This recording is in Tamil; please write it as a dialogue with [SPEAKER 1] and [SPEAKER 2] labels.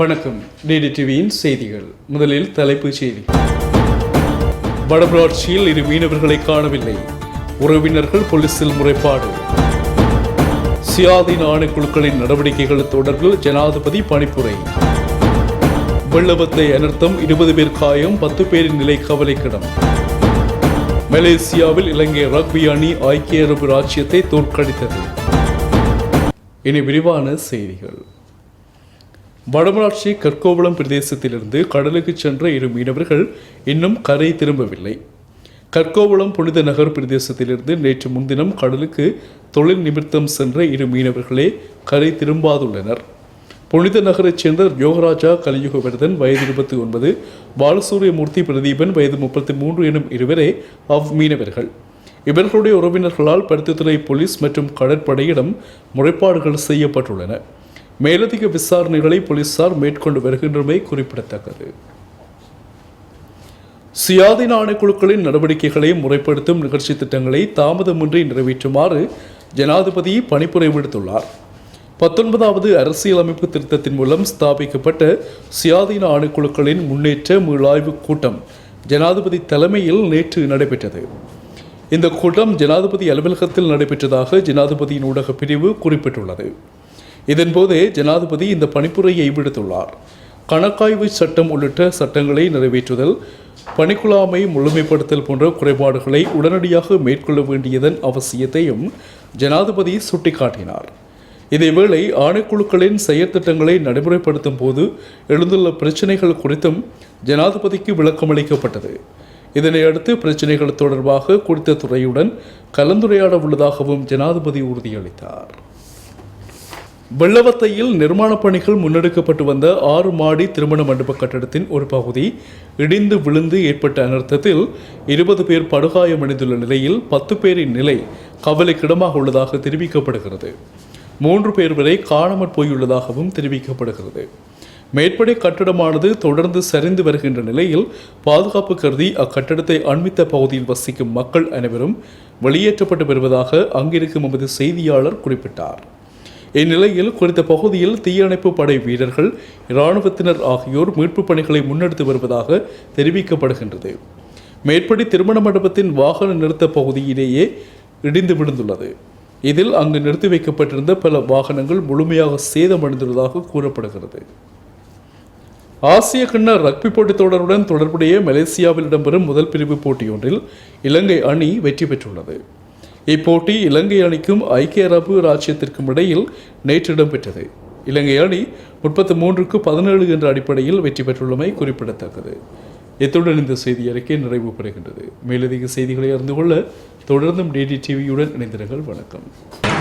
[SPEAKER 1] வணக்கம் டிடி டிவியின் செய்திகள் முதலில் தலைப்புச் செய்தி வடபுராட்சியில் இரு மீனவர்களை காணவில்லை உறவினர்கள் போலீசில் முறைப்பாடு ஆணை ஆணைக்குழுக்களின் நடவடிக்கைகள் தொடர்பில் ஜனாதிபதி பணிப்புரை வெள்ளவத்தை அனர்த்தம் இருபது பேர் காயம் பத்து பேரின் நிலை கவலைக்கிடம் மலேசியாவில் இலங்கை ரக்பி அணி ஐக்கிய அரபு ராச்சியத்தை தோற்கடித்தது இனி விரிவான செய்திகள் வடமராட்சி கற்கோவளம் பிரதேசத்திலிருந்து கடலுக்கு சென்ற இரு மீனவர்கள் இன்னும் கரை திரும்பவில்லை கற்கோவளம் புனித நகர் பிரதேசத்திலிருந்து நேற்று முன்தினம் கடலுக்கு தொழில் நிமித்தம் சென்ற இரு மீனவர்களே கரை திரும்பாதுள்ளனர் புனித நகரைச் சேர்ந்த யோகராஜா கலியுகவர்தன் வயது இருபத்தி ஒன்பது பாலசூரியமூர்த்தி பிரதீபன் வயது முப்பத்தி மூன்று எனும் இருவரே அவ் மீனவர்கள் இவர்களுடைய உறவினர்களால் பருத்தித்துறை போலீஸ் மற்றும் கடற்படையிடம் முறைப்பாடுகள் செய்யப்பட்டுள்ளன மேலதிக விசாரணைகளை போலீசார் மேற்கொண்டு வருகின்றமை குறிப்பிடத்தக்கது சுயாதீன ஆணைக்குழுக்களின் நடவடிக்கைகளை முறைப்படுத்தும் நிகழ்ச்சி திட்டங்களை தாமதமின்றி நிறைவேற்றுமாறு ஜனாதிபதி பணிப்புரை விடுத்துள்ளார் பத்தொன்பதாவது அரசியலமைப்பு திருத்தத்தின் மூலம் ஸ்தாபிக்கப்பட்ட சுயாதீன ஆணைக்குழுக்களின் முன்னேற்ற மீளாய்வு கூட்டம் ஜனாதிபதி தலைமையில் நேற்று நடைபெற்றது இந்த கூட்டம் ஜனாதிபதி அலுவலகத்தில் நடைபெற்றதாக ஜனாதிபதியின் ஊடக பிரிவு குறிப்பிட்டுள்ளது இதன்போது ஜனாதிபதி இந்த பணிப்புரையை விடுத்துள்ளார் கணக்காய்வு சட்டம் உள்ளிட்ட சட்டங்களை நிறைவேற்றுதல் பணிக்குழாமை முழுமைப்படுத்தல் போன்ற குறைபாடுகளை உடனடியாக மேற்கொள்ள வேண்டியதன் அவசியத்தையும் ஜனாதிபதி சுட்டிக்காட்டினார் இதேவேளை ஆணைக்குழுக்களின் செயற்திட்டங்களை நடைமுறைப்படுத்தும் போது எழுந்துள்ள பிரச்சினைகள் குறித்தும் ஜனாதிபதிக்கு விளக்கமளிக்கப்பட்டது இதனையடுத்து பிரச்சினைகள் தொடர்பாக குறித்த துறையுடன் கலந்துரையாட உள்ளதாகவும் ஜனாதிபதி உறுதியளித்தார் வெள்ளவத்தையில் நிர்மாணப் பணிகள் முன்னெடுக்கப்பட்டு வந்த ஆறு மாடி திருமண மண்டப கட்டடத்தின் ஒரு பகுதி இடிந்து விழுந்து ஏற்பட்ட அனர்த்தத்தில் இருபது பேர் படுகாயமடைந்துள்ள நிலையில் பத்து பேரின் நிலை கவலைக்கிடமாக உள்ளதாக தெரிவிக்கப்படுகிறது மூன்று பேர் வரை காணாமற் போயுள்ளதாகவும் தெரிவிக்கப்படுகிறது மேற்படி கட்டடமானது தொடர்ந்து சரிந்து வருகின்ற நிலையில் பாதுகாப்பு கருதி அக்கட்டடத்தை அண்மித்த பகுதியில் வசிக்கும் மக்கள் அனைவரும் வெளியேற்றப்பட்டு வருவதாக அங்கிருக்கும் எமது செய்தியாளர் குறிப்பிட்டார் இந்நிலையில் குறித்த பகுதியில் தீயணைப்பு படை வீரர்கள் இராணுவத்தினர் ஆகியோர் மீட்புப் பணிகளை முன்னெடுத்து வருவதாக தெரிவிக்கப்படுகின்றது மேற்படி திருமண மண்டபத்தின் வாகன நிறுத்த பகுதியிலேயே இடிந்து விழுந்துள்ளது இதில் அங்கு நிறுத்தி வைக்கப்பட்டிருந்த பல வாகனங்கள் முழுமையாக சேதமடைந்துள்ளதாக கூறப்படுகிறது ஆசிய கிண்ண ரக்பி போட்டித் தொடருடன் தொடர்புடைய மலேசியாவில் இடம்பெறும் முதல் பிரிவு போட்டியொன்றில் இலங்கை அணி வெற்றி பெற்றுள்ளது இப்போட்டி இலங்கை அணிக்கும் ஐக்கிய அரபு ராஜ்யத்திற்கும் இடையில் நேற்று இடம்பெற்றது இலங்கை அணி முப்பத்தி மூன்றுக்கு பதினேழு என்ற அடிப்படையில் வெற்றி பெற்றுள்ளமை குறிப்பிடத்தக்கது இத்துடன் இந்த செய்தி அறிக்கை நிறைவு பெறுகின்றது மேலதிக செய்திகளை அறிந்து கொள்ள தொடர்ந்தும் டிடி டிவியுடன் இணைந்திருங்கள் வணக்கம்